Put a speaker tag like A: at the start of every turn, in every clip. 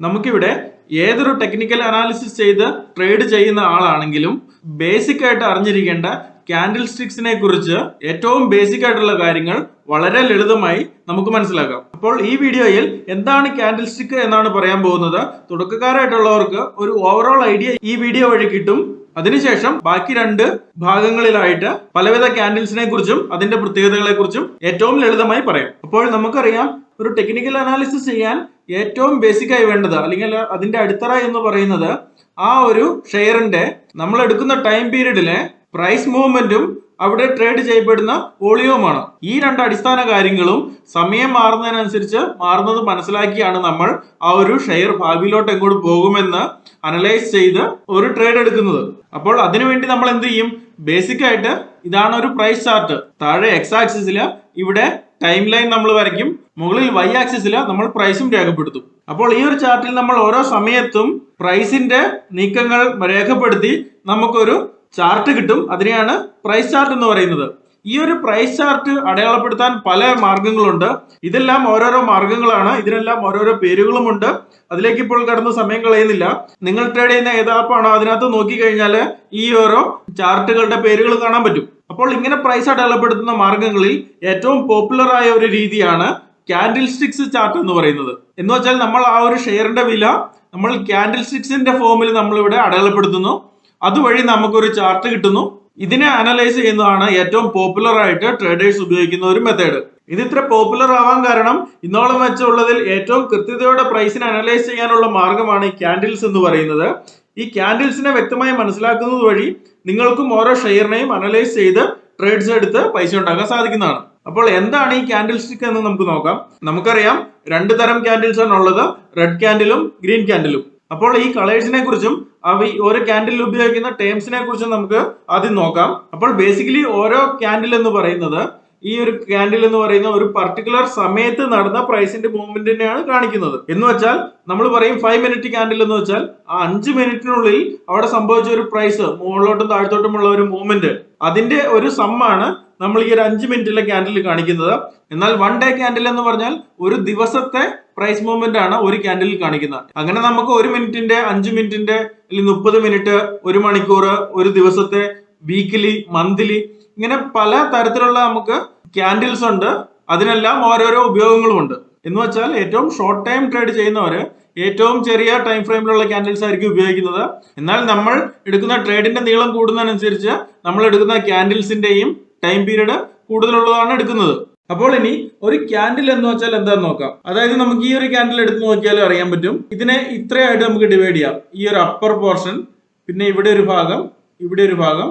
A: നമുക്കിവിടെ ഏതൊരു technical analysis ചെയ്ത് ട്രേഡ് ചെയ്യുന്ന ആളാണെങ്കിലും ബേസിക് ആയിട്ട് അറിഞ്ഞിരിക്കേണ്ട ക്യാൻഡിൽ സ്റ്റിക്സിനെ കുറിച്ച് ഏറ്റവും ബേസിക് ആയിട്ടുള്ള കാര്യങ്ങൾ വളരെ ലളിതമായി നമുക്ക് മനസ്സിലാക്കാം. അപ്പോൾ ഈ വീഡിയോയിൽ എന്താണ് ക്യാൻഡിൽ സ്റ്റിക്ക് എന്നാണ് പറയാൻ പോകുന്നത്. തുടക്കക്കാരായിട്ടുള്ളവർക്ക് ഒരു ഓവറോൾ ഐഡിയ ഈ വീഡിയോ വഴി കിട്ടും. അതിനുശേഷം ബാക്കി രണ്ട് ഭാഗങ്ങളിലായിട്ട് പലവിധ ക്യാൻഡിൽസിനെ കുറിച്ചും അതിന്റെ പ്രത്യേകതകളെ കുറിച്ചും ഏറ്റവും ലളിതമായി പറയാം. അപ്പോൾ നമുക്കറിയാം ഒരു ടെക്നിക്കൽ അനാലിസിസ് ചെയ്യാൻ ഏറ്റവും ബേസിക് ആയി വേണ്ടത് അല്ലെങ്കിൽ അതിന്റെ അടിത്തറ എന്ന് പറയുന്നത് ആ ഒരു ഷെയറിന്റെ നമ്മൾ എടുക്കുന്ന ടൈം പീരീഡിലെ പ്രൈസ് മൂവ്മെന്റും അവിടെ ട്രേഡ് ചെയ്യപ്പെടുന്ന വോളിയവുമാണ് ഈ രണ്ട് അടിസ്ഥാന കാര്യങ്ങളും സമയം മാറുന്നതിനനുസരിച്ച് മാറുന്നത് മനസ്സിലാക്കിയാണ് നമ്മൾ ആ ഒരു ഷെയർ ഭാവിയിലോട്ട് എങ്ങോട്ട് പോകുമെന്ന് അനലൈസ് ചെയ്ത് ഒരു ട്രേഡ് എടുക്കുന്നത്. അപ്പോൾ അതിനുവേണ്ടി നമ്മൾ എന്ത് ചെയ്യും? ബേസിക് ആയിട്ട് ഇതാണ് ഒരു പ്രൈസ് ചാർട്ട് താഴെ എക്സ് ആക്സിസിൽ ഇവിടെ ടൈം ലൈൻ നമ്മൾ വരയ്ക്കും. മുകളിൽ വൈ ആക്സിസിൽ നമ്മൾ പ്രൈസും രേഖപ്പെടുത്തും. അപ്പോൾ ഈ ഒരു ചാർട്ടിൽ നമ്മൾ ഓരോ സമയത്തും പ്രൈസിന്റെ നീക്കങ്ങൾ രേഖപ്പെടുത്തി നമുക്കൊരു ചാർട്ട് കിട്ടും. അതിനെയാണ് പ്രൈസ് ചാർട്ട് എന്ന് പറയുന്നത്. ഈ ഒരു പ്രൈസ് ചാർട്ട് അടയാളപ്പെടുത്താൻ പല മാർഗങ്ങളുണ്ട്. ഇതെല്ലാം ഓരോരോ മാർഗങ്ങളാണ്. ഇതിനെല്ലാം ഓരോരോ പേരുകളുമുണ്ട്. അതിലേക്ക് ഇപ്പോൾ കടന്ന് സമയം കളയുന്നില്ല. നിങ്ങൾ ട്രേഡ് ചെയ്യുന്ന ഏത് ആപ്പാണോ അതിനകത്ത് നോക്കിക്കഴിഞ്ഞാൽ ഈ ഓരോ ചാർട്ടുകളുടെ പേരുകൾ കാണാൻ പറ്റും. അപ്പോൾ ഇങ്ങനെ പ്രൈസ് അടയാളപ്പെടുത്തുന്ന മാർഗങ്ങളിൽ ഏറ്റവും പോപ്പുലർ ആയ ഒരു രീതിയാണ് ക്യാൻഡിൽ സ്റ്റിക്സ് ചാർട്ട് എന്ന് പറയുന്നത്. എന്ന് വെച്ചാൽ നമ്മൾ ആ ഒരു ഷെയറിന്റെ വില നമ്മൾ ക്യാൻഡിൽ സ്റ്റിക്സിന്റെ ഫോമിൽ നമ്മൾ ഇവിടെ അടയാളപ്പെടുത്തുന്നു. അതുവഴി നമുക്കൊരു ചാർട്ട് കിട്ടുന്നു. ഇതിനെ അനലൈസ് ചെയ്യുന്നതാണ് ഏറ്റവും പോപ്പുലർ ആയിട്ട് ട്രേഡേഴ്സ് ഉപയോഗിക്കുന്ന ഒരു മെത്തേഡ് ഇത് ഇത്ര പോപ്പുലർ ആവാൻ കാരണം ഇന്നോളം വെച്ചുള്ളതിൽ ഏറ്റവും കൃത്യതയോടെ പ്രൈസിനെ അനലൈസ് ചെയ്യാനുള്ള മാർഗമാണ് ഈ ക്യാൻഡിൽസ് എന്ന് പറയുന്നത്. ഈ ക്യാൻഡിൽസിനെ വ്യക്തമായി മനസ്സിലാക്കുന്നത് വഴി നിങ്ങൾക്കും ഓരോ ഷെയറിനെയും അനലൈസ് ചെയ്ത് ട്രേഡ്സ് എടുത്ത് പൈസ ഉണ്ടാക്കാൻ സാധിക്കുന്നതാണ്. അപ്പോൾ എന്താണ് ഈ ക്യാൻഡിൽ സ്റ്റിക്ക് എന്ന് നമുക്ക് നോക്കാം. നമുക്കറിയാം രണ്ട് തരം ക്യാൻഡിൽസ് ആണ് ഉള്ളത്. റെഡ് ക്യാൻഡിലും ഗ്രീൻ ക്യാൻഡിലും അപ്പോൾ ഈ കളേഴ്സിനെ കുറിച്ചും ഓരോ ക്യാൻഡിൽ ഉപയോഗിക്കുന്ന ടേംസിനെ കുറിച്ചും നമുക്ക് ആദ്യം നോക്കാം. അപ്പോൾ ബേസിക്കലി ഓരോ ക്യാൻഡിൽ എന്ന് പറയുന്നത് ഈ ഒരു ക്യാൻഡിൽ എന്ന് പറയുന്ന ഒരു പർട്ടിക്കുലർ സമയത്ത് നടന്ന പ്രൈസിന്റെ മൂവ്മെന്റിനെയാണ് കാണിക്കുന്നത്. എന്ന് വെച്ചാൽ നമ്മൾ പറയും ഫൈവ് മിനിറ്റ് ക്യാൻഡിൽ എന്ന് വെച്ചാൽ ആ അഞ്ച് മിനിറ്റിനുള്ളിൽ അവിടെ സംഭവിച്ച ഒരു പ്രൈസ് മുകളിലോട്ടും താഴ്ത്തോട്ടുമുള്ള ഒരു മൂവ്മെന്റ് അതിന്റെ ഒരു സമ്മാണ് നമ്മൾ ഈ ഒരു അഞ്ച് മിനിറ്റിലെ ക്യാൻഡിൽ കാണിക്കുന്നത്. എന്നാൽ വൺ ഡേ ക്യാൻഡിൽ എന്ന് പറഞ്ഞാൽ ഒരു ദിവസത്തെ പ്രൈസ് മൂവ്മെന്റ് ആണ് ഒരു ക്യാൻഡിൽ കാണിക്കുന്നത്. അങ്ങനെ നമുക്ക് ഒരു മിനിറ്റിന്റെ അഞ്ച് മിനിറ്റിന്റെ അല്ലെങ്കിൽ മുപ്പത് മിനിറ്റ് ഒരു മണിക്കൂർ ഒരു ദിവസത്തെ വീക്കിലി മന്ത്ലി ഇങ്ങനെ പല തരത്തിലുള്ള നമുക്ക് ക്യാൻഡിൽസ് ഉണ്ട്. അതിനെല്ലാം ഓരോരോ ഉപയോഗങ്ങളുമുണ്ട് എന്ന് വെച്ചാൽ ഏറ്റവും ഷോർട്ട് ടൈം ട്രേഡ് ചെയ്യുന്നവര് ഏറ്റവും ചെറിയ ടൈം ഫ്രെയിമിലുള്ള ക്യാൻഡിൽസ് ആയിരിക്കും ഉപയോഗിക്കുന്നത്. എന്നാൽ നമ്മൾ എടുക്കുന്ന ട്രേഡിന്റെ നീളം കൂടുന്നതിനനുസരിച്ച് നമ്മൾ എടുക്കുന്ന ക്യാൻഡിൽസിന്റെയും ടൈം പീരീഡ് കൂടുതലുള്ളതാണ് എടുക്കുന്നത്. അപ്പോൾ ഇനി ഒരു ക്യാൻഡിൽ എന്ന് വെച്ചാൽ എന്താന്ന് നോക്കാം. അതായത് നമുക്ക് ഈ ഒരു ക്യാൻഡിൽ എടുത്ത് നോക്കിയാലും അറിയാൻ പറ്റും. ഇതിനെ ഇത്രയായിട്ട് നമുക്ക് ഡിവൈഡ് ചെയ്യാം. ഈ ഒരു അപ്പർ പോർഷൻ പിന്നെ ഇവിടെ ഒരു ഭാഗം ഇവിടെ ഒരു ഭാഗം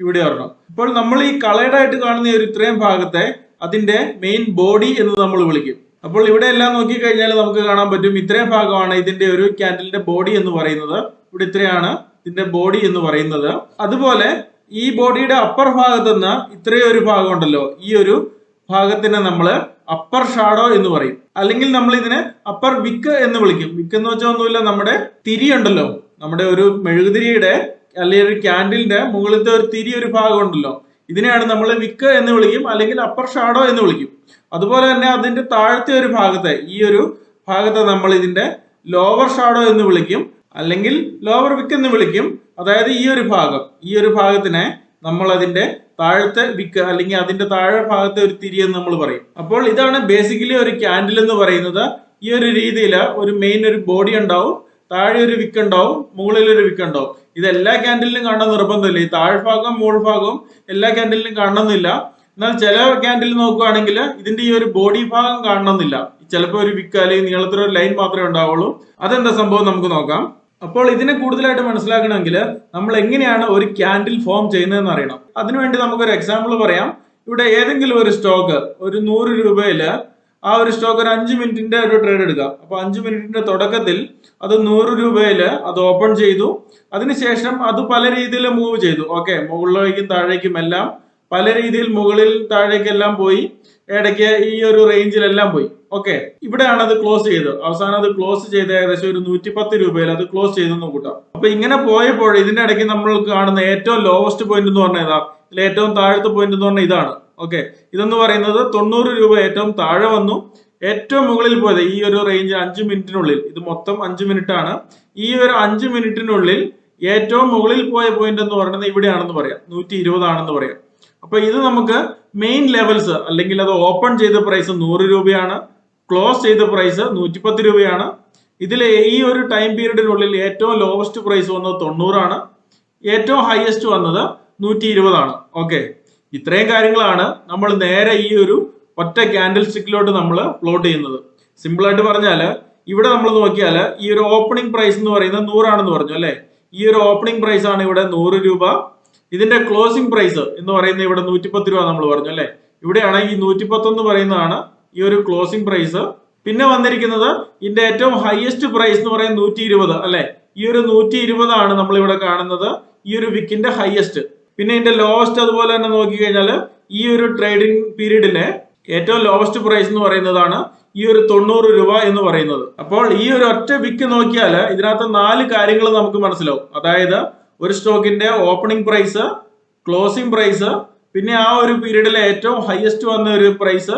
A: ഇവിടെ ഒരെണ്ണം. ഇപ്പോൾ നമ്മൾ ഈ കളേഡായിട്ട് കാണുന്ന ഒരു ഇത്രയും ഭാഗത്തെ അതിന്റെ മെയിൻ ബോഡി എന്ന് നമ്മൾ വിളിക്കും. അപ്പോൾ ഇവിടെ എല്ലാം നോക്കിക്കഴിഞ്ഞാൽ നമുക്ക് കാണാൻ പറ്റും ഇത്രയും ഭാഗമാണ് ഇതിന്റെ ഒരു ക്യാൻഡിലിന്റെ ബോഡി എന്ന് പറയുന്നത്. ഇവിടെ ഇത്രയാണ് ഇതിന്റെ ബോഡി എന്ന് പറയുന്നത്. അതുപോലെ ഈ ബോഡിയുടെ അപ്പർ ഭാഗത്ത് നിന്ന് ഇത്രയും ഒരു ഭാഗം ഉണ്ടല്ലോ ഈ ഒരു ഭാഗത്തിനെ നമ്മൾ അപ്പർ ഷാഡോ എന്ന് പറയും. അല്ലെങ്കിൽ നമ്മൾ ഇതിനെ അപ്പർ വിക്ക് എന്ന് വിളിക്കും. വിക്ക് എന്ന് വെച്ചാൽ ഒന്നുമില്ല നമ്മുടെ തിരി ഉണ്ടല്ലോ. നമ്മുടെ ഒരു മെഴുകുതിരിയുടെ അല്ലെങ്കിൽ ഒരു ക്യാൻഡിലിന്റെ മുകളിലത്തെ ഒരു തിരി ഒരു ഭാഗം ഉണ്ടല്ലോ. ഇതിനെയാണ് നമ്മൾ വിക്ക് എന്ന് വിളിക്കും അല്ലെങ്കിൽ അപ്പർ ഷാഡോ എന്ന് വിളിക്കും. അതുപോലെ തന്നെ അതിന്റെ താഴത്തെ ഒരു ഭാഗത്തെ ഈ ഒരു ഭാഗത്തെ നമ്മൾ ഇതിന്റെ ലോവർ ഷാഡോ എന്ന് വിളിക്കും. അല്ലെങ്കിൽ ലോവർ വിക്ക് എന്ന് വിളിക്കും. അതായത് ഈ ഒരു ഭാഗം. ഈ ഒരു ഭാഗത്തിനെ നമ്മൾ അതിന്റെ താഴത്തെ വിക്ക് അല്ലെങ്കിൽ അതിന്റെ താഴെ ഭാഗത്തെ ഒരു തിരി എന്ന് നമ്മൾ പറയും. അപ്പോൾ ഇതാണ് ബേസിക്കലി ഒരു ക്യാൻഡിൽ എന്ന് പറയുന്നത്. ഈ ഒരു രീതിയിൽ ഒരു മെയിൻ ഒരു ബോഡി ഉണ്ടാവും താഴെ ഒരു വിക്ക് ഉണ്ടാവും മുകളിൽ ഒരു വിക്ക് ഉണ്ടാവും. ഇത് എല്ലാ ക്യാൻഡിലും കാണാൻ നിർബന്ധമില്ല. ഈ താഴ്ഭാഗം മുകൾ ഭാഗവും എല്ലാ ക്യാൻഡിലും കാണണമെന്നില്ല. എന്നാൽ ചില ക്യാൻഡിൽ നോക്കുകയാണെങ്കിൽ ഇതിന്റെ ഈ ഒരു ബോഡി ഭാഗം കാണണമെന്നില്ല. ചിലപ്പോൾ ഒരു വിക്ക് അല്ലെങ്കിൽ നീളത്തിലൊരു ലൈൻ മാത്രമേ ഉണ്ടാവുള്ളൂ. അതെന്താ സംഭവം? നമുക്ക് നോക്കാം. അപ്പോൾ ഇതിനെ കൂടുതലായിട്ട് മനസ്സിലാക്കണമെങ്കിൽ നമ്മൾ എങ്ങനെയാണ് ഒരു ക്യാൻഡിൽ ഫോം ചെയ്യുന്നതെന്ന് അറിയണം. അതിനുവേണ്ടി നമുക്കൊരു എക്സാമ്പിൾ പറയാം. ഇവിടെ ഏതെങ്കിലും ഒരു സ്റ്റോക്ക് ഒരു നൂറ് രൂപയിൽ ആ ഒരു സ്റ്റോക്ക് ഒരു അഞ്ച് മിനിറ്റിന്റെ ഒരു ട്രേഡ് എടുക്കാം. അപ്പൊ അഞ്ച് മിനിറ്റിന്റെ തുടക്കത്തിൽ അത് നൂറ് രൂപയിൽ അത് ഓപ്പൺ ചെയ്തു. അതിനുശേഷം അത് പല രീതിയിൽ മൂവ് ചെയ്തു. ഓക്കെ മുകളിലേക്കും താഴേക്കും എല്ലാം പല രീതിയിൽ മുകളിൽ താഴേക്കെല്ലാം പോയി ഇടയ്ക്ക് ഈ ഒരു റേഞ്ചിലെല്ലാം പോയി. ഓക്കെ ഇവിടെയാണ് അത് ക്ലോസ് ചെയ്തത്. അവസാനം അത് ക്ലോസ് ചെയ്ത് ഏകദേശം ഒരു നൂറ്റി പത്ത് രൂപയിൽ അത് ക്ലോസ് ചെയ്തെന്ന് കൂട്ടാം. അപ്പൊ ഇങ്ങനെ പോയപ്പോൾ ഇതിന്റെ ഇടയ്ക്ക് നമ്മൾ കാണുന്ന ഏറ്റവും ലോവസ്റ്റ് പോയിന്റ് എന്ന് പറഞ്ഞാൽ ഇതാ. ഇതിൽ ഏറ്റവും താഴത്തെ പോയിന്റ് എന്ന് പറഞ്ഞാൽ ഇതാണ്. ഓക്കെ ഇതെന്ന് പറയുന്നത് തൊണ്ണൂറ് രൂപ ഏറ്റവും താഴെ വന്നു. ഏറ്റവും മുകളിൽ പോയത് ഈ ഒരു റേഞ്ച് അഞ്ച് മിനിറ്റിനുള്ളിൽ ഇത് മൊത്തം അഞ്ച് മിനിറ്റ് ആണ്. ഈ ഒരു അഞ്ച് മിനിറ്റിനുള്ളിൽ ഏറ്റവും മുകളിൽ പോയ പോയിന്റ് എന്ന് പറയുന്നത് ഇവിടെയാണെന്ന് പറയാം. നൂറ്റി ഇരുപതാണെന്ന് പറയാം. അപ്പൊ ഇത് നമുക്ക് മെയിൻ ലെവൽസ് അല്ലെങ്കിൽ അത് ഓപ്പൺ ചെയ്ത പ്രൈസ് നൂറ് രൂപയാണ് ക്ലോസ് ചെയ്ത പ്രൈസ് നൂറ്റിപ്പത്ത് രൂപയാണ്. ഇതിൽ ഈ ഒരു ടൈം പീരീഡിനുള്ളിൽ ഏറ്റവും ലോവസ്റ്റ് പ്രൈസ് വന്നത് തൊണ്ണൂറാണ്. ഏറ്റവും ഹയസ്റ്റ് വന്നത് നൂറ്റി ഇരുപതാണ് ഓക്കെ ഇത്രയും കാര്യങ്ങളാണ് നമ്മൾ നേരെ ഈ ഒരു ഒറ്റ ക്യാൻഡിൽ സ്റ്റിക്കിലോട്ട് നമ്മൾ പ്ലോട്ട് ചെയ്യുന്നത്. സിമ്പിൾ ആയിട്ട് പറഞ്ഞാൽ ഇവിടെ നമ്മൾ നോക്കിയാൽ ഈ ഒരു ഓപ്പണിംഗ് പ്രൈസ് എന്ന് പറയുന്നത് നൂറാണെന്ന് പറഞ്ഞു അല്ലെ? ഈ ഒരു ഓപ്പണിംഗ് പ്രൈസ് ആണ് ഇവിടെ നൂറ് രൂപ. ഇതിന്റെ ക്ലോസിംഗ് പ്രൈസ് എന്ന് പറയുന്നത് ഇവിടെ നൂറ്റിപ്പത്ത് രൂപ നമ്മൾ പറഞ്ഞു അല്ലെ? ഇവിടെയാണ് ഈ നൂറ്റിപ്പത്ത് എന്ന് പറയുന്നതാണ് ഈ ഒരു ക്ലോസിംഗ് പ്രൈസ് പിന്നെ വന്നിരിക്കുന്നത് ഇതിന്റെ ഏറ്റവും ഹയസ്റ്റ് പ്രൈസ് എന്ന് പറയുന്നത് നൂറ്റി ഇരുപത് അല്ലെ? ഈ ഒരു നൂറ്റി ഇരുപതാണ് നമ്മൾ ഇവിടെ കാണുന്നത് ഈ ഒരു വിക്കിന്റെ ഹയസ്റ്റ് പിന്നെ ഇതിന്റെ ലോവസ്റ്റ് അതുപോലെ തന്നെ നോക്കിക്കഴിഞ്ഞാൽ ഈ ഒരു ട്രേഡിംഗ് പീരീഡിലെ ഏറ്റവും ലോവസ്റ്റ് പ്രൈസ് എന്ന് പറയുന്നതാണ് ഈ ഒരു തൊണ്ണൂറ് രൂപ എന്ന് പറയുന്നത്. അപ്പോൾ ഈ ഒരു ഒറ്റ വിക്ക് നോക്കിയാൽ ഇതിനകത്ത് നാല് കാര്യങ്ങൾ നമുക്ക് മനസ്സിലാവും. അതായത് ഒരു സ്റ്റോക്കിന്റെ ഓപ്പണിംഗ് പ്രൈസ് ക്ലോസിംഗ് പ്രൈസ് പിന്നെ ആ ഒരു പീരീഡിലെ ഏറ്റവും ഹയസ്റ്റ് വന്ന ഒരു പ്രൈസ്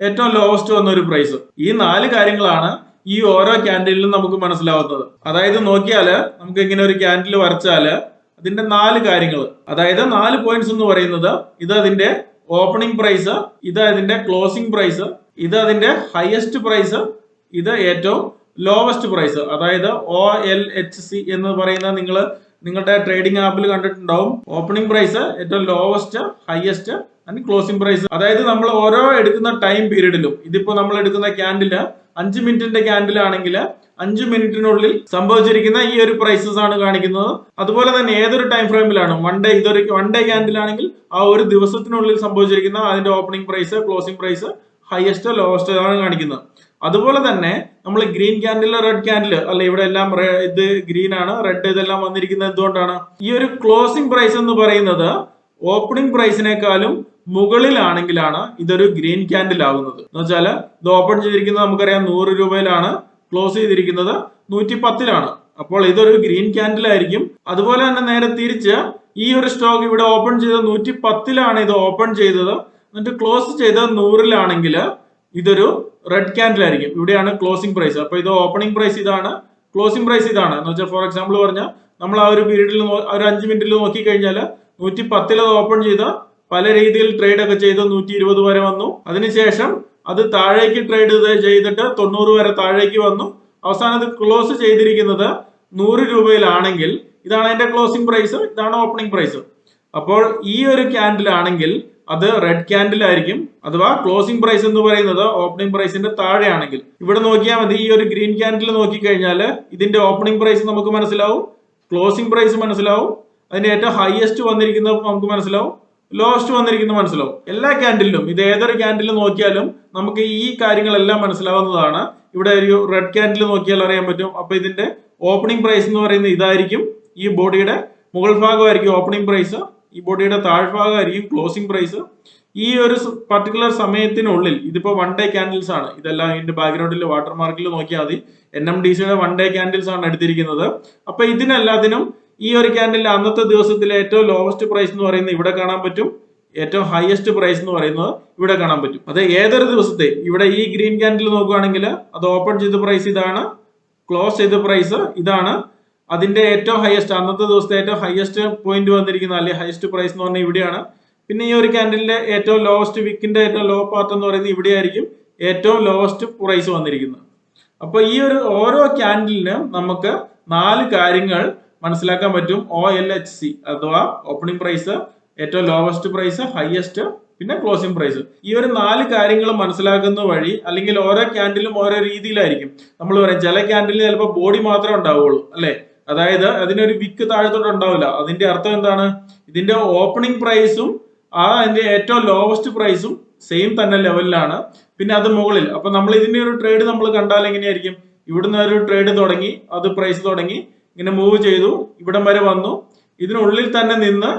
A: ഏറ്റവും ലോവസ്റ്റ് വന്ന ഒരു പ്രൈസ്. ഈ നാല് കാര്യങ്ങളാണ് ഈ ഓരോ ക്യാൻഡിലും നമുക്ക് മനസ്സിലാവുന്നത്. അതായത് നോക്കിയാൽ നമുക്ക് ഇങ്ങനെ ഒരു ക്യാൻഡിൽ വരച്ചാൽ അതിന്റെ നാല് കാര്യങ്ങൾ. അതായത് നാല് പോയിന്റ്സ് എന്ന് പറയുന്നത് ഇത് അതിന്റെ ഓപ്പണിംഗ് പ്രൈസ് ഇത് അതിന്റെ ക്ലോസിംഗ് പ്രൈസ് ഇത് അതിന്റെ ഹയസ്റ്റ് പ്രൈസ് ഇത് ഏറ്റവും ലോവസ്റ്റ് പ്രൈസ് അതായത് ഒ എൽ എച്ച് സി എന്ന് പറയുന്ന നിങ്ങൾ നിങ്ങളുടെ ട്രേഡിംഗ് ആപ്പിൽ കണ്ടിട്ടുണ്ടാവും. ഓപ്പണിംഗ് പ്രൈസ് ഏറ്റവും lowest highest and closing price അതായത് നമ്മൾ ഓരോ എടുക്കുന്ന ടൈം പീരീഡിലും ഇതിപ്പോ നമ്മൾ എടുക്കുന്ന ക്യാൻഡിൽ അഞ്ച് മിനിറ്റിന്റെ ക്യാൻഡിൽ ആണെങ്കിൽ അഞ്ച് മിനിറ്റിനുള്ളിൽ സംഭവിച്ചിരിക്കുന്ന ഈ ഒരു പ്രൈസസ് ആണ് കാണിക്കുന്നത്. അതുപോലെ തന്നെ ഏതൊരു ടൈം ഫ്രെയിമിലാണ് വൺ ഡേ ഇതൊരു വൺ ഡേ ക്യാൻഡിൽ ആണെങ്കിൽ ആ ഒരു ദിവസത്തിനുള്ളിൽ സംഭവിച്ചിരിക്കുന്ന അതിന്റെ opening price closing price highest ലോവസ്റ്റോ ആണ് കാണിക്കുന്നത്. അതുപോലെ തന്നെ നമ്മൾ ഗ്രീൻ ക്യാൻഡിൽ റെഡ് ക്യാൻഡിൽ അല്ല ഇവിടെ എല്ലാം ഇത് ഗ്രീൻ ആണ് റെഡ് ഇതെല്ലാം വന്നിരിക്കുന്നത് എന്തുകൊണ്ടാണ്? ഈ ഒരു ക്ലോസിംഗ് പ്രൈസ് എന്ന് പറയുന്നത് ഓപ്പണിംഗ് പ്രൈസിനേക്കാളും മുകളിലാണെങ്കിലാണ് ഇതൊരു ഗ്രീൻ ക്യാൻഡിൽ ആവുന്നത്. എന്ന് വെച്ചാൽ ഇത് ഓപ്പൺ ചെയ്തിരിക്കുന്നത് നമുക്കറിയാം നൂറ് രൂപയിലാണ് ക്ലോസ് ചെയ്തിരിക്കുന്നത് നൂറ്റി പത്തിലാണ് അപ്പോൾ ഇതൊരു ഗ്രീൻ ക്യാൻഡിൽ ആയിരിക്കും. അതുപോലെ തന്നെ നേരെ തിരിച്ച് ഈ ഒരു സ്റ്റോക്ക് ഇവിടെ ഓപ്പൺ ചെയ്തത് നൂറ്റി പത്തിലാണ് ഇത് ഓപ്പൺ ചെയ്തത്. എന്നിട്ട് ക്ലോസ് ചെയ്ത നൂറിലാണെങ്കിൽ ഇതൊരു റെഡ് ക്യാൻഡിൽ ആയിരിക്കും. ഇവിടെയാണ് ക്ലോസിംഗ് പ്രൈസ് അപ്പൊ ഇത് ഓപ്പണിംഗ് പ്രൈസ് ഇതാണ് ക്ലോസിംഗ് പ്രൈസ് ഇതാണ്. എന്ന് വെച്ചാൽ ഫോർ എക്സാമ്പിൾ പറഞ്ഞാൽ നമ്മൾ ആ ഒരു പീരീഡിൽ ഒരു അഞ്ച് മിനിറ്റിൽ നോക്കി കഴിഞ്ഞാൽ നൂറ്റി പത്തിൽ അത് ഓപ്പൺ ചെയ്ത പല രീതിയിൽ ട്രേഡ് ഒക്കെ ചെയ്ത് നൂറ്റി ഇരുപത് വരെ വന്നു. അതിനുശേഷം അത് താഴേക്ക് ട്രേഡ് ചെയ്തിട്ട് തൊണ്ണൂറ് വരെ താഴേക്ക് വന്നു. അവസാനം അത് ക്ലോസ് ചെയ്തിരിക്കുന്നത് നൂറ് രൂപയിലാണെങ്കിൽ ഇതാണ് അതിന്റെ ക്ലോസിംഗ് പ്രൈസ് ഇതാണ് ഓപ്പണിംഗ് പ്രൈസ് അപ്പോൾ ഈ ഒരു ക്യാൻഡിൽ ആണെങ്കിൽ അത് റെഡ് ക്യാൻഡിൽ ആയിരിക്കും. അഥവാ ക്ലോസിംഗ് പ്രൈസ് എന്ന് പറയുന്നത് ഓപ്പണിംഗ് പ്രൈസിന്റെ താഴെയാണെങ്കിൽ. ഇവിടെ നോക്കിയാൽ മതി ഈ ഒരു ഗ്രീൻ ക്യാൻഡിൽ നോക്കിക്കഴിഞ്ഞാൽ ഇതിന്റെ ഓപ്പണിംഗ് പ്രൈസ് നമുക്ക് മനസ്സിലാവും. ക്ലോസിംഗ് പ്രൈസ് മനസ്സിലാവും. അതിന്റെ ഏറ്റവും ഹയസ്റ്റ് വന്നിരിക്കുന്നത് നമുക്ക് മനസ്സിലാവും. ലോവസ്റ്റ് വന്നിരിക്കുന്നത് മനസ്സിലാവും. എല്ലാ ക്യാൻഡിലും ഇത് ഏതൊരു ക്യാൻഡിൽ നോക്കിയാലും നമുക്ക് ഈ കാര്യങ്ങളെല്ലാം മനസ്സിലാവുന്നതാണ്. ഇവിടെ ഒരു റെഡ് ക്യാൻഡിൽ നോക്കിയാൽ അറിയാൻ പറ്റും. അപ്പൊ ഇതിന്റെ ഓപ്പണിംഗ് പ്രൈസ് എന്ന് പറയുന്നത് ഇതായിരിക്കും. ഈ ബോഡിയുടെ മുകൾ ഭാഗമായിരിക്കും ഓപ്പണിംഗ് പ്രൈസ് ഈ ബോഡിയുടെ താഴ്ഭാഗമായിരിക്കും ക്ലോസിംഗ് പ്രൈസ് ഈ ഒരു പർട്ടിക്കുലർ സമയത്തിനുള്ളിൽ ഇതിപ്പോ വൺ ഡേ ക്യാൻഡിൽസ് ആണ്. ഇതെല്ലാം ഇതിന്റെ ബാക്ക്ഗ്രൗണ്ടിൽ വാട്ടർ മാർക്കിൽ നോക്കിയാൽ മതി. എൻ എം ഡി സിയുടെ വൺ ഡേ ക്യാൻഡിൽസ് ആണ് എടുത്തിരിക്കുന്നത്. അപ്പൊ ഇതിനെല്ലാത്തിനും ഈ ഒരു ക്യാൻഡിൽ അന്നത്തെ ദിവസത്തിലെ ഏറ്റവും ലോവസ്റ്റ് പ്രൈസ് എന്ന് പറയുന്നത് ഇവിടെ കാണാൻ പറ്റും. ഏറ്റവും ഹയസ്റ്റ് പ്രൈസ് എന്ന് പറയുന്നത് ഇവിടെ കാണാൻ പറ്റും. അത് ഏതൊരു ദിവസത്തെ ഇവിടെ ഈ ഗ്രീൻ ക്യാൻഡിൽ നോക്കുകയാണെങ്കിൽ അത് ഓപ്പൺ ചെയ്ത പ്രൈസ് ഇതാണ് ക്ലോസ് ചെയ്ത പ്രൈസ് ഇതാണ് അതിന്റെ ഏറ്റവും ഹയസ്റ്റ് അന്നത്തെ ദിവസത്തെ ഏറ്റവും ഹയസ്റ്റ് പോയിന്റ് വന്നിരിക്കുന്ന അല്ലെങ്കിൽ ഹയസ്റ്റ് പ്രൈസ് എന്ന് പറഞ്ഞാൽ ഇവിടെയാണ്. പിന്നെ ഈ ഒരു ക്യാൻഡിലിന്റെ ഏറ്റവും ലോവസ്റ്റ് വിക്കിന്റെ ഏറ്റവും ലോ പാർട്ട് എന്ന് പറയുന്നത് ഇവിടെയായിരിക്കും ഏറ്റവും ലോവസ്റ്റ് പ്രൈസ് വന്നിരിക്കുന്നത്. അപ്പൊ ഈ ഒരു ഓരോ ക്യാൻഡലിനും നമുക്ക് നാല് കാര്യങ്ങൾ മനസ്സിലാക്കാൻ പറ്റും. ഒ എൽ എച്ച് സി അഥവാ ഓപ്പണിംഗ് പ്രൈസ് ഏറ്റവും ലോവസ്റ്റ് പ്രൈസ് ഹയസ്റ്റ് പിന്നെ ക്ലോസിംഗ് പ്രൈസ് ഈ ഒരു നാല് കാര്യങ്ങൾ മനസ്സിലാക്കുന്ന വഴി അല്ലെങ്കിൽ ഓരോ ക്യാൻഡിലും ഓരോ രീതിയിലായിരിക്കും. നമ്മൾ പറയാം ചില ക്യാൻഡിലിന് ചിലപ്പോൾ ബോഡി മാത്രമേ ഉണ്ടാവുള്ളൂ അല്ലെ? അതായത് അതിനൊരു വിക്ക് താഴത്തോട്ട് ഉണ്ടാവില്ല. അതിന്റെ അർത്ഥം എന്താണ്? ഇതിന്റെ ഓപ്പണിംഗ് പ്രൈസും ആ അതിന്റെ ഏറ്റവും ലോവസ്റ്റ് പ്രൈസും സെയിം തന്നെ ലെവലിലാണ് പിന്നെ അത് മുകളിൽ. അപ്പൊ നമ്മൾ ഇതിന്റെ ഒരു ട്രേഡ് നമ്മൾ കണ്ടാൽ എങ്ങനെയായിരിക്കും? ഇവിടുന്ന് ഒരു ട്രേഡ് തുടങ്ങി അത് പ്രൈസ് തുടങ്ങി ഇങ്ങനെ മൂവ് ചെയ്തു ഇവിടം വരെ വന്നു. ഇതിനുള്ളിൽ തന്നെ നിന്ന്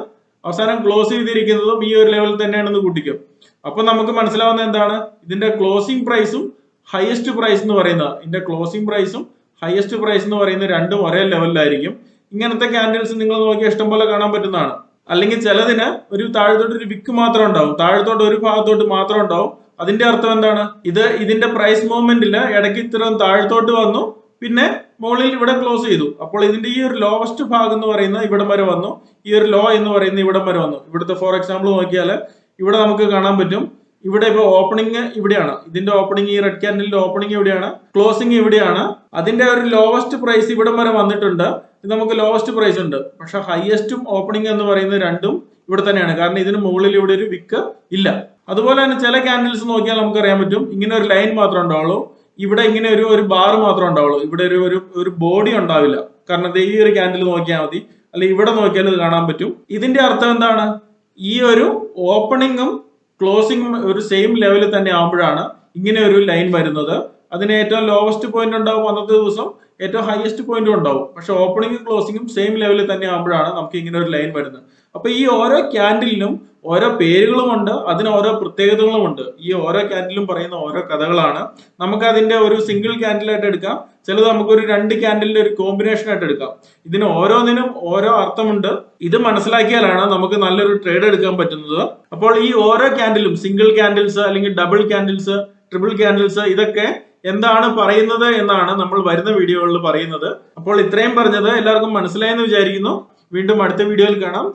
A: അവസാനം ക്ലോസ് ചെയ്തിരിക്കുന്നതും ഈ ഒരു ലെവലിൽ തന്നെയാണെന്ന് കൂട്ടിക്കും. അപ്പൊ നമുക്ക് മനസ്സിലാവുന്ന എന്താണ്? ഇതിന്റെ ക്ലോസിംഗ് പ്രൈസും ഹയസ്റ്റ് പ്രൈസ് എന്ന് പറയുന്നത്. ഇതിന്റെ ക്ലോസിംഗ് പ്രൈസും ഹയസ്റ്റ് പ്രൈസ് എന്ന് പറയുന്നത് രണ്ടും ഒരേ ലെവലിലായിരിക്കും ഇങ്ങനത്തെ ക്യാൻഡിൽസ് നിങ്ങൾ നോക്കിയാൽ ഇഷ്ടംപോലെ കാണാൻ പറ്റുന്നതാണ്. അല്ലെങ്കിൽ ചിലതിന് ഒരു താഴത്തോട്ട് ഒരു വിക്ക് മാത്രം ഉണ്ടാവും. താഴത്തോട്ട് ഒരു ഭാഗത്തോട്ട് മാത്രം ഉണ്ടാവും. അതിന്റെ അർത്ഥം എന്താണ്? ഇത് ഇതിന്റെ പ്രൈസ് മൂവ്മെന്റിൽ ഇടയ്ക്ക് ഇത്രയും താഴത്തോട്ട് വന്നു. പിന്നെ മുകളിൽ ഇവിടെ ക്ലോസ് ചെയ്തു. അപ്പോൾ ഇതിന്റെ ഈ ഒരു ലോവസ്റ്റ് ഭാഗം എന്ന് പറയുന്നത് ഇവിടം വരെ വന്നു. ഈ ഒരു ലോ എന്ന് പറയുന്നത് ഇവിടം വരെ വന്നു. ഇവിടുത്തെ ഫോർ എക്സാമ്പിൾ നോക്കിയാൽ ഇവിടെ നമുക്ക് കാണാൻ പറ്റും. ഇവിടെ ഇപ്പോൾ ഓപ്പണിംഗ് ഇവിടെയാണ്. ഇതിന്റെ ഓപ്പണിംഗ് ഈ റെഡ് ക്യാൻഡലിന്റെ ഓപ്പണിംഗ് ഇവിടെയാണ്. ക്ലോസിംഗ് ഇവിടെയാണ്. അതിന്റെ ഒരു ലോവസ്റ്റ് പ്രൈസ് ഇവിടം വരെ വന്നിട്ടുണ്ട്. ഇത് നമുക്ക് ലോവസ്റ്റ് പ്രൈസ് ഉണ്ട്. പക്ഷെ ഹയസ്റ്റും ഓപ്പണിംഗ് എന്ന് പറയുന്നത് രണ്ടും ഇവിടെ തന്നെയാണ്. കാരണം ഇതിന് മുകളിൽ ഇവിടെ ഒരു വിക്ക് ഇല്ല. അതുപോലെ തന്നെ ചില ക്യാൻഡിൽസ് നോക്കിയാൽ നമുക്ക് അറിയാൻ പറ്റും. ഇങ്ങനെ ഒരു ലൈൻ മാത്രമേ ഉണ്ടാവുള്ളൂ. ഇവിടെ ഇങ്ങനെ ഒരു ഒരു ബാർ മാത്രമേ ഉണ്ടാവുള്ളൂ. ഇവിടെ ഒരു ഒരു ഒരു ബോഡി ഉണ്ടാവില്ല. കാരണം ഈ ഒരു ക്യാൻഡിൽ നോക്കിയാൽ മതി. അല്ലെ ഇവിടെ നോക്കിയാൽ ഇത് കാണാൻ പറ്റും. ഇതിന്റെ അർത്ഥം എന്താണ്? ഈ ഒരു ഓപ്പണിങ്ങും ക്ലോസിങ്ങും ഒരു സെയിം ലെവലിൽ തന്നെ ആകുമ്പോഴാണ് ഇങ്ങനെ ഒരു ലൈൻ വരുന്നത്. അതിന് ഏറ്റവും ലോവസ്റ്റ് പോയിന്റ് ഉണ്ടാവും അന്നത്തെ ദിവസം ഏറ്റവും ഹയസ്റ്റ് പോയിന്റും ഉണ്ടാവും. പക്ഷെ ഓപ്പണിംഗും ക്ലോസിംഗും സെയിം ലെവലിൽ തന്നെ ആകുമ്പോഴാണ് നമുക്ക് ഇങ്ങനെ ഒരു ലൈൻ വരുന്നത്. അപ്പൊ ഈ ഓരോ ക്യാൻഡിലിനും ഓരോ പേരുകളുമുണ്ട് അതിന് ഓരോ പ്രത്യേകതകളുമുണ്ട് ഈ ഓരോ ക്യാൻഡിലും പറയുന്ന ഓരോ കഥകളാണ്. നമുക്ക് അതിന്റെ ഒരു സിംഗിൾ ക്യാൻഡിലായിട്ട് എടുക്കാം. ചിലത് നമുക്കൊരു രണ്ട് ക്യാൻഡിലിന്റെ ഒരു കോമ്പിനേഷൻ ആയിട്ട് എടുക്കാം. ഇതിന് ഓരോന്നിനും ഓരോ അർത്ഥമുണ്ട്. ഇത് മനസ്സിലാക്കിയാലാണ് നമുക്ക് നല്ലൊരു ട്രേഡ് എടുക്കാൻ പറ്റുന്നത്. അപ്പോൾ ഈ ഓരോ ക്യാൻഡിലും സിംഗിൾ ക്യാൻഡിൽസ് അല്ലെങ്കിൽ ഡബിൾ ക്യാൻഡിൽസ് ട്രിപ്പിൾ ക്യാൻഡിൽസ് ഇതൊക്കെ എന്താണ് പറയുന്നത് എന്നാണ് നമ്മൾ വരുന്ന വീഡിയോകളിൽ പറയുന്നത്. അപ്പോൾ ഇത്രയും പറഞ്ഞത് എല്ലാവർക്കും മനസ്സിലായെന്ന് വിചാരിക്കുന്നു. വീണ്ടും അടുത്ത വീഡിയോയിൽ കാണാം.